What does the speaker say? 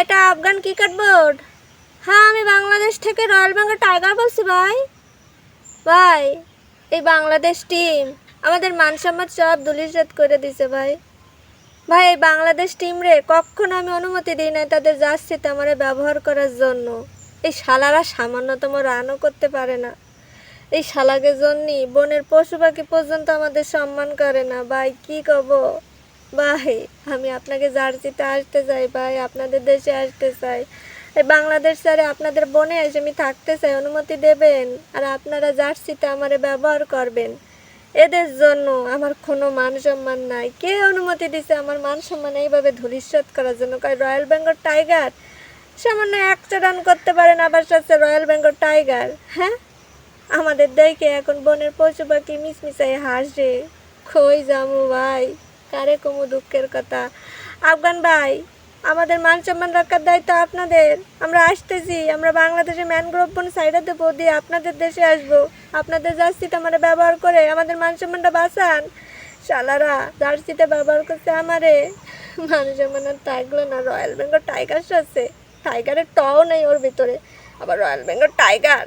এটা Afghan cricket board. হ্যাঁ আমি বাংলাদেশ থেকে রয়্যাল বেঙ্গল টাইগার বলছি ভাই। ভাই, এই বাংলাদেশ টিম আমাদের মান সম্মান সব দুলিশাত করে দিছে ভাই। ভাই, এই বাংলাদেশ টিম রে কখনো আমি অনুমতি দিই নাই তাদের জার্সিতে আমারে ব্যবহার করার জন্য। এই শালারা সামান্যতম রানও করতে পারে না। এই শালাকে জন্যই বনের পশু পাখি পর্যন্ত আমাদের সম্মান করে না। ভাই, কি কব? ভাই, আমি আপনাকে জার্সিতে আসতে চাই ভাই, আপনাদের দেশে আসতে চাই। এই বাংলাদেশ স্যারে আপনাদের বনে এসে আমি থাকতে চাই, অনুমতি দেবেন? আর আপনারা জার্সিতে আমারে ব্যবহার করবেন। এদের জন্য আমার কোনো মান সম্মান নাই। কে অনুমতি দিছে আমার মান সম্মান এইভাবে ধূলিসাৎ করার জন্য? কয় রয়্যাল বেঙ্গল টাইগার সামান্য একটা রান করতে পারেন, আবার সাথে রয়্যাল বেঙ্গল টাইগার হ্যাঁ? আমাদের দেখে এখন বনের পশু পাখি মিসমিসাই হাসে। কই জামু ভাই? কারে কমু দুঃখের কথা? আফগান ভাই, আমাদের মান সম্মান রক্ষার দায়িত্ব আপনাদের। আমরা আসতেছি, আমরা বাংলাদেশে ম্যানগ্রোভ বন সাইডে দেবো, দিয়ে আপনাদের দেশে আসব। আপনাদের জার্সিটা আমরা ব্যবহার করে, আমাদের মান সম্মানটা বাঁচান। শালারা জার্সিতে ব্যবহার করছে আমারে। মান সম্মান আর থাকল না, রয়্যাল বেঙ্গল টাইগার আছে। টাইগারের টও নেই ওর ভিতরে। আবার রয়্যাল বেঙ্গল টাইগার